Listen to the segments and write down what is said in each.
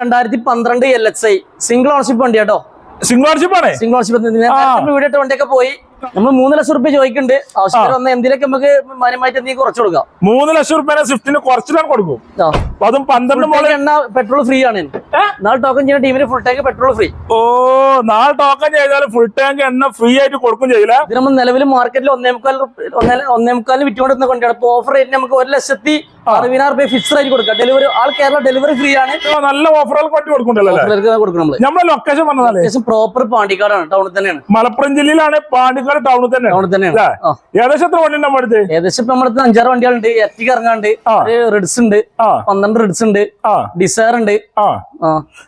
രണ്ടായിരത്തി പന്ത്രണ്ട് L X I single ownership വണ്ടി കേട്ടോ സിംഗിൾ ഓണർഷിപ്പ് ആണ് സിംഗിൾ ഓണർഷിപ്പ് വീഡിയോ ഇട്ട വണ്ടിയൊക്കെ പോയി. നമ്മൾ മൂന്ന് ലക്ഷം റുപ്യ ചോദിക്കുന്നുണ്ട്. ആവശ്യം വന്ന എന്തിനൊക്കെ നമുക്ക് മാന്യമായിട്ട് എന്തെങ്കിലും കുറച്ച് കൊടുക്കാം. മൂന്ന് ലക്ഷം റുപ്യ സ്വിഫ്റ്റിന് കുറച്ചിലാണ് കൊടുക്കും. അതും പന്ത്രണ്ട് എണ്ണ പെട്രോൾ ഫ്രീ ആണ്. നാല് ടോക്കൺ ചെയ്യുന്ന ടീമിന് ഫുൾ ടാങ്ക് പെട്രോൾ ഫ്രീ ഓ നാല് ടോക്കൺ ചെയ്താൽ ഫുൾ ടാങ്ക് എണ്ണ ഫ്രീ ആയിട്ട് കൊടുക്കും ചെയ്യില്ല? ഇത് നമ്മൾ നിലവിൽ മാർക്കറ്റിൽ ഒന്നേ മുക്കാൽ ഒന്നേ മുക്കാലിന് വിറ്റുകൊണ്ടിരുന്ന കൊണ്ടാണ് ഇപ്പൊ ഓഫർ റേറ്റ് നമുക്ക് ഒരു ലക്ഷത്തി അറുപതിനായിരം റുപ്യ ഫിക്സ് ആയിട്ട് കൊടുക്കാം delivery all Kerala delivery free ആണ്. നല്ല ഓഫറുകൾ നമ്മൾ. നമ്മളെ ലൊക്കേഷൻ പറഞ്ഞാലേ ഏകദേശം പ്രോപ്പർ പാണ്ടിക്കാടാണ് ടൗണിൽ തന്നെയാണ്. മലപ്പുറം ജില്ലയിലാണ് പാണ്ടിക്കാട് ടൗണിൽ തന്നെ ടൗണിൽ തന്നെയാണ്? ഏകദേശം എത്ര വണ്ടി നമ്മുടെ അടുത്ത്? ഏകദേശം നമ്മുടെ അടുത്ത് അഞ്ചാറ് വണ്ടികളുണ്ട്. എറ്റിക്ക് ഇറങ്ങാണ്ട്. റിഡ്സ് ഉണ്ട്. പന്ത്രണ്ട് റിഡ്സ് ഉണ്ട്. ഡിസയർ ഉണ്ട്.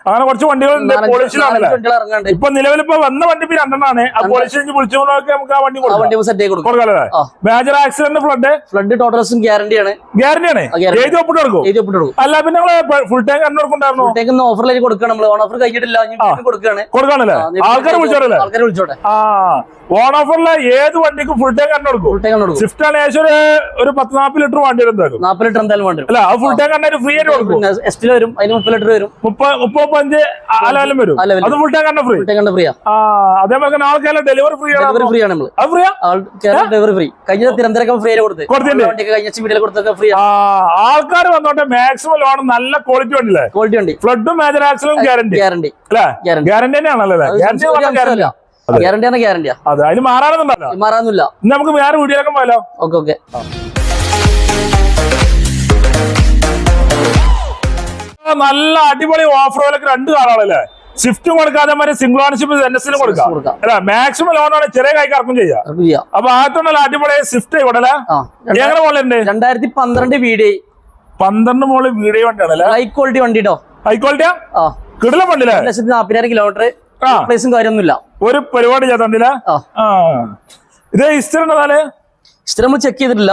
അങ്ങനെ കുറച്ച് വണ്ടികളുണ്ട് വണ്ടികൾ ഇപ്പൊ നിലവിൽ ഇപ്പൊ വന്ന വണ്ടി ഇപ്പൊ രണ്ടെണ്ണാണ്. ആ പോളിഷ് വിളിച്ചുകൊണ്ടൊക്കെ നമുക്ക് ആ വണ്ടി കൊടുക്കാം. വണ്ടി സെറ്റ് ആയി കൊടുക്കും. കൊടുക്കാല്ലേ മേജർ ആക്സിഡന്റ് ഫ്ലഡ് ഫ്ലഡ് ടോട്ടൽസും ഗ്യാരണ്ടി ആണ്. ആണ് അല്ല പിന്നെ ഫുൾ ടാങ്ക് എണ്ണ ഫുൾ ഇട്ടേക്കുന്ന ഓഫറിലേക്ക് കൊടുക്കണം നമ്മൾ ഓൺ ഓഫർ കഴിഞ്ഞിട്ടില്ല. കൊടുക്കുകയാണ്. കൊടുക്കാണല്ലേ? ആൾക്കാർ വിളിച്ചോറല്ലേ ആൾക്കാരെ വിളിച്ചോട്ടെ. ആ ഓൺ ഓഫറിലെ ഏത് വണ്ടിക്കും ഫുൾ ടാങ്ക് എണ്ണ ഫുൾ ടാങ്ക് കൊടുക്കും സ്വിഫ്റ്റ് ആണ് ഏകദേശം ഒരു പത്ത് നാൽപ്പത് ലിറ്റർ വണ്ടി എന്തായാലും. നാൽപ്പത് ലിറ്റർ എന്തായാലും വേണ്ടി അല്ല ആ ഫുൾ ടാങ്ക് കണ്ടാൽ ഫ്രീ ആയിട്ട് കൊടുക്കും. എസ്റ്റിൽ വരും. അതിന് മുപ്പത് ലിറ്റർ വരും. മുപ്പത് മുപ്പത്തഞ്ച് അലാലും വരും അത് ഫുൾ ടാങ്ക് കണ്ട ഫ്രീ ഫുൾ ടാങ്ക് കണ്ട ആ. അതേപോലെ തന്നെ ആൾക്കാരെ ഡെലിവറി ഫ്രീ ആണ് ഡെലിവറി ഫ്രീ ആണ് നമ്മൾ ഡെലിവറി ഫ്രീ കഴിഞ്ഞ തിരുവനന്തപുരം ഫ്രീ ആയിട്ട് കൊടുത്ത്. കഴിഞ്ഞ വീഡിയോയിൽ കൊടുത്തൊക്കെ ഫ്രീ ആ ആൾക്കാർ വന്നോട്ടെ മാക്സിമം ലോൺ നല്ല ക്വാളിറ്റി ഉണ്ടല്ലേ? ക്വാളിറ്റി ഉണ്ട്. ഫ്ലഡും മേജർ ആക്സിലും ഗ്യാരണ്ടി ഗ്യാരണ്ടി അല്ലേ? ഗ്യാരണ്ടി ഗ്യാരണ്ടി തന്നെയാണല്ലോ? അല്ലേ ഗ്യാരണ്ടി ഗ്യാരണ്ടി ഗ്യാരണ്ടി ആണ് ഗ്യാരണ്ടിയാ അതെ അതിന് മാറാനൊന്നും മാറാനൊന്നുമില്ല. ഇനി നമുക്ക് വേറെ വീഡിയോയിലൊക്കെ പോയാലോ? Okay okay. നല്ല അടിപൊളി ഓഫറുകളൊക്കെ രണ്ട് കാറാണല്ലേ സ്വിഫ്റ്റും കൊടുക്കാതെ മറ്റേ സിംഗിൾ ഓണർഷിപ്പ് എൻ എസ് കൊടുക്കാം. മാക്സിമം അല്ല മാക്സിമം ലോണാണ് ചെറിയ കൈക്കാർക്കും ചെയ്യാം. അപ്പൊ ആദ്യത്തെ അടിപൊളി സ്വിഫ്റ്റ് ഇവിടെ എങ്ങനെ രണ്ടായിരത്തി പന്ത്രണ്ട് വീഡിയോ പന്ത്രണ്ട് മോൾ വീഡിയോ വണ്ടിയാണല്ലേ ഹൈ ക്വാളിറ്റി വണ്ടിട്ടോ? ഹൈ ക്വാളിറ്റിയാ ആ? കിടില വണ്ടില്ലേ ഒരു ലക്ഷത്തി നാപ്പതിനായിരം കിലോമീറ്റർ. പ്ലേസും കാര്യമൊന്നുമില്ല. ഒരു പരിപാടി ചെയ്തോണ്ടില്ല ആ. ഇതേ ഹിസ്റ്ററി ഉണ്ടതാൽ നമ്മൾ ചെക്ക് ചെയ്തിട്ടില്ല.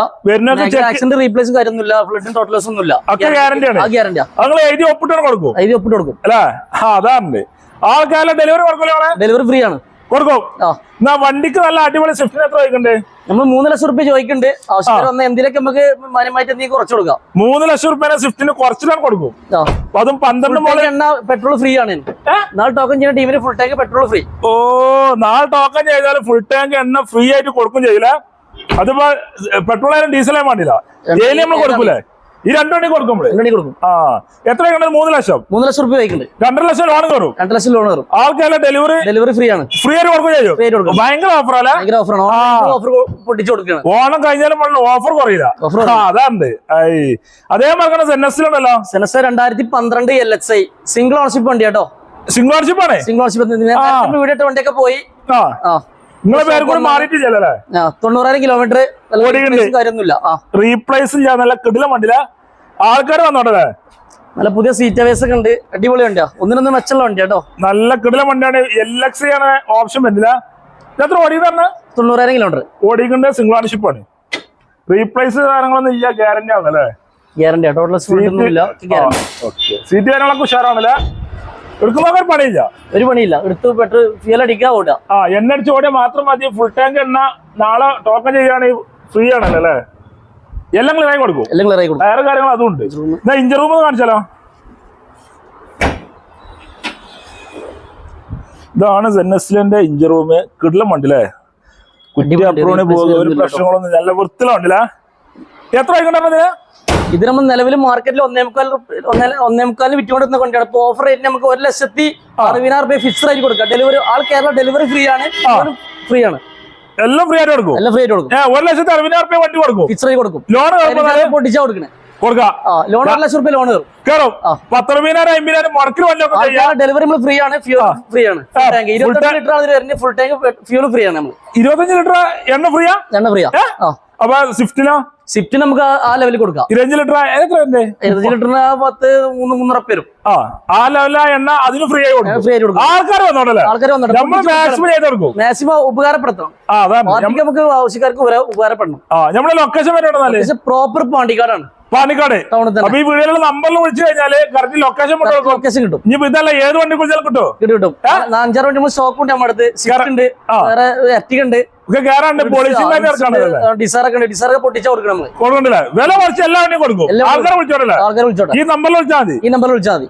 ആക്സിഡന്റ് റീപ്ലേസും കാര്യമൊന്നുമില്ല. ഫ്ലഡും ടോട്ടൽ ലോസ് ഒന്നുമില്ല. ഒക്കെ guarantee. ആ ഗ്യാരണ്ടിയാ നിങ്ങൾ എഴുതി ഒപ്പിട്ടാണ് കൊടുക്കും. എഴുതി ഒപ്പിട്ട് കൊടുക്കും. അല്ലേ? അതാണ് ആൾക്കാരെ ഡെലിവറി കൊടുക്കലോ ഡെലിവറി ഫ്രീ ആണ്. കൊടുക്കും. എന്നാ വണ്ടിക്ക് നല്ല അടിപൊളി സ്വിഫ്റ്റിന് എത്ര ചോദിക്കണ്ടേ? നമ്മൾ മൂന്ന് ലക്ഷം റുപ്യ ചോദിക്കുന്നുണ്ട് ആവശ്യം വന്ന എന്തിനൊക്കെ നമുക്ക് മാന്യമായിട്ട് എന്തെങ്കിലും കുറച്ച് കൊടുക്കാം. മൂന്ന് ലക്ഷം റുപ്യ സ്വിഫ്റ്റിന് കുറച്ചിലാണ് കൊടുക്കും. അതും പന്ത്രണ്ട് മോളിൽ മോൾ എണ്ണ പെട്രോൾ ഫ്രീ ആണ്? നാളെ ടോക്കൺ ചെയ്യുന്ന ടീമിന് ഫുൾ ടാങ്ക് പെട്രോൾ ഫ്രീ ഓ നാളെ ടോക്കൺ ചെയ്താൽ ഫുൾ ടാങ്ക് എണ്ണ ഫ്രീ ആയിട്ട് കൊടുക്കും ചെയ്യില്ല? അതിപ്പോ പെട്രോൾ ആയാലും ഡീസലായും വേണ്ടില്ല ഡെയിലി നമ്മൾ കൊടുക്കൂലേ? ഈ രണ്ടു വണ്ടി കൊടുക്കുമ്പോഴേ രണ്ടു കൊടുക്കും. ആ എത്ര കണ്ടത്? മൂന്ന് ലക്ഷം? മൂന്ന് ലക്ഷം റുപ്യ ചോദിക്കുന്നുണ്ട് രണ്ടര ലക്ഷം ലോൺ കയറും? രണ്ട് ലക്ഷം ലോൺ കയറും. ആൾക്കാരെ ഡെലിവറി ഡെലിവറി ഫ്രീ ആണ്. ഫ്രീ ആയിട്ട് കൊടുക്കും ചെയ്യും? കൊടുക്കും. ഭയങ്കര ഓഫർ അല്ല ഭയങ്കര ആണ് ഓഫർ പൊട്ടിച്ചു കൊടുക്കുകയാണ്. ഓണം കഴിഞ്ഞാലും ഓഫർ കുറയില്ല. ഓഫർ ആ അതാണ്ട് അതേമാതിരി ഉണ്ടല്ലോ? സെനസ് രണ്ടായിരത്തി പന്ത്രണ്ട് L X I. Single ownership വണ്ടി കേട്ടോ. സിംഗിൾ ഓണർഷിപ്പ് ആണ് സിംഗിൾ ഓണർഷിപ്പ് ഇട്ട വണ്ടിയൊക്കെ പോയി. ആ. ആ. നിങ്ങളെ പേര് കൂടി മാറിയിട്ടില്ലല്ലേ തൊണ്ണൂറായിരം കിലോമീറ്റർ. കാര്യമൊന്നുമില്ല. റീപ്ലേസ് ഇല്ല നല്ല കിടില വണ്ടില്ല ആൾക്കാർ വന്നോട്ടെ നല്ല പുതിയ സീറ്റ് അവേസ് ഒക്കെ ഉണ്ട്. അടിപൊളി വണ്ടിയാ. ഒന്നിനൊന്നും മെച്ചുള്ള വണ്ടി കേട്ടോ നല്ല കിടില വണ്ടിയാണ്. എൽ എക്സ് ആണ് ഓപ്ഷൻ വരുന്നില്ല എത്ര ഓടി പറഞ്ഞ? തൊണ്ണൂറായിരം കിലോമീറ്റർ ഓടിക്കേണ്ട സിംഗിൾ ഓണർഷിപ്പ് ആണ്. റീപ്ലേസ് കാര്യങ്ങളൊന്നും ഇല്ല ഗ്യാരണ്ടി ആണല്ലേ ഗ്യാരണ്ടി ടോട്ടൽ സീറ്റ് കാര്യങ്ങളൊക്കെ ഉഷാറാണല്ലേ എടുക്കുമ്പോൾ പണിയില്ല. ഒരു പണിയില്ല. എടുത്ത് പെട്ട് ഫ്യൂൽ അടിക്കുക ഓടുക. ആ എണ്ണ അടിച്ച് ഓടിയാൽ മാത്രം മതി. ഫുൾ ടാങ്ക് എണ്ണ നാളെ ടോക്കൺ ചെയ്യുകയാണെങ്കിൽ ഫ്രീ ആണല്ലോ അല്ലേ? എല്ലാം ക്ലിയർ ആയി കൊടുക്കും. എല്ലാം ക്ലിയർ ആയി കൊടുക്കും. വേറെ കാര്യങ്ങൾ എന്നാ ഇഞ്ചർ റൂം കാണിച്ചാലോ? ഇതാണ് സെന്നസ്ലിന്റെ ഇഞ്ചർ റൂം കിടലം വണ്ടില്ലേ കുട്ടി അപ്രോണി പോകുക ഒരു പ്രശ്നങ്ങളൊന്നും നല്ല വൃത്തിലുണ്ടല്ലേ എത്ര ആയിക്കൊണ്ടത് ഇത് നമ്മൾ നിലവിൽ മാർക്കറ്റിൽ ഒന്നേ മുക്കാൽ ഒന്നേ- ഒന്നേ മുക്കാലിന് വിറ്റുകൊണ്ടിരുന്ന കൊണ്ടാണ് ഇപ്പൊ ഓഫർ റേറ്റ് നമുക്ക് ഒരു ലക്ഷത്തി അറുപതിനായിരം റുപ്യ ഫിക്സ് ആയിട്ട് കൊടുക്കാം. Delivery all Kerala delivery free ആണ്. ഫ്രീ ആണ്. എല്ലാം ഫ്രീ ആയിട്ട് കൊടുക്കും. എല്ലാം ഫ്രീ ആയിട്ട് കൊടുക്കും. ഒരു ലക്ഷത്തി അറുപതിനായിരം റുപ്യ വണ്ടി കൊടുക്കും. ഫിക്സ് ആയി കൊടുക്കും. ലോൺ പൊട്ടിച്ചാ കൊടുക്കണേ. കൊടുക്കാം. ലോൺ ഒരു ലക്ഷം റുപ്യ ലോൺ കയറും. പത്തറുപതിനായിരം അമ്പതിനായിരം മുടക്കിൽ ഡെലിവറി നമ്മൾ ഫ്രീ ആണ്. ഫ്രീ ആണ്. Tank full litre full tank fuel free ആണ് നമ്മൾ ഇരുപത്തഞ്ച് ലിറ്റർ എണ്ണ ഫ്രീയാ എണ്ണ ഫ്രീയാ അപ്പൊ സ്വിഫ്റ്റിനോ? സ്വിഫ്റ്റ് നമുക്ക് ആ- ലെവലിൽ കൊടുക്കാം. ഇരുപത്തഞ്ച് ലിറ്റർ എത്ര ഇരുപത്തി ലിറ്ററിന് പത്ത് മൂന്ന് മൂന്നര പേരും ആ ആ ലെവലിലെ എണ്ണ അതിന് ഫ്രീ ആയി കൊടുക്കും. ഫ്രീ ആയി കൊടുക്കും. ആൾക്കാർ വന്നോട്ടല്ലേ ആൾക്കാർ നമ്മൾ മാക്സിമം ചെയ്ത് കൊടുക്കും. മാക്സിമം ഉപകാരപ്പെടുത്തണം. ആ നമുക്ക് ആവശ്യക്കാർക്ക് ഉപകാര- ഉപകാരപ്പെടണം. ആ നമ്മുടെ ലൊക്കേഷൻ വരെ പ്രോപ്പർ പാണ്ടിക്കാടാണ് പാണിക്കാട് അപ്പൊ ഈ വീടുകളിൽ നമ്പറിൽ വിളിച്ചു കഴിഞ്ഞാൽ കറക്റ്റ് ലൊക്കേഷൻ ലൊക്കേഷൻ കിട്ടും. ഇനി ഇതല്ല ഏത് വണ്ടി കിട്ടുമോ കിട്ടും. കിട്ടും അഞ്ചാറ് വണ്ടി സ്റ്റോക്ക് ഉണ്ട് നമ്മുടെ അടുത്ത്. ഉണ്ട്. വേറെ എർട്ടിക ഉണ്ട്. ഒക്കെ കയറാണ്ട് ഡിസൈറൊക്കെ ഉണ്ട്. ഡിസൈറൊക്കെ പൊട്ടിച്ചാ കൊടുക്കണം നമ്മൾ. കൊടുക്കണ്ടല്ലേ? വില കുറച്ച് എല്ലാ വണ്ടിയും കൊടുക്കും. ആൾക്കാരെ വിളിച്ചോട്ടല്ലേ? ഈ നമ്പറിൽ വിളിച്ചാൽ മതി. ഈ നമ്പറിൽ വിളിച്ചാൽ മതി.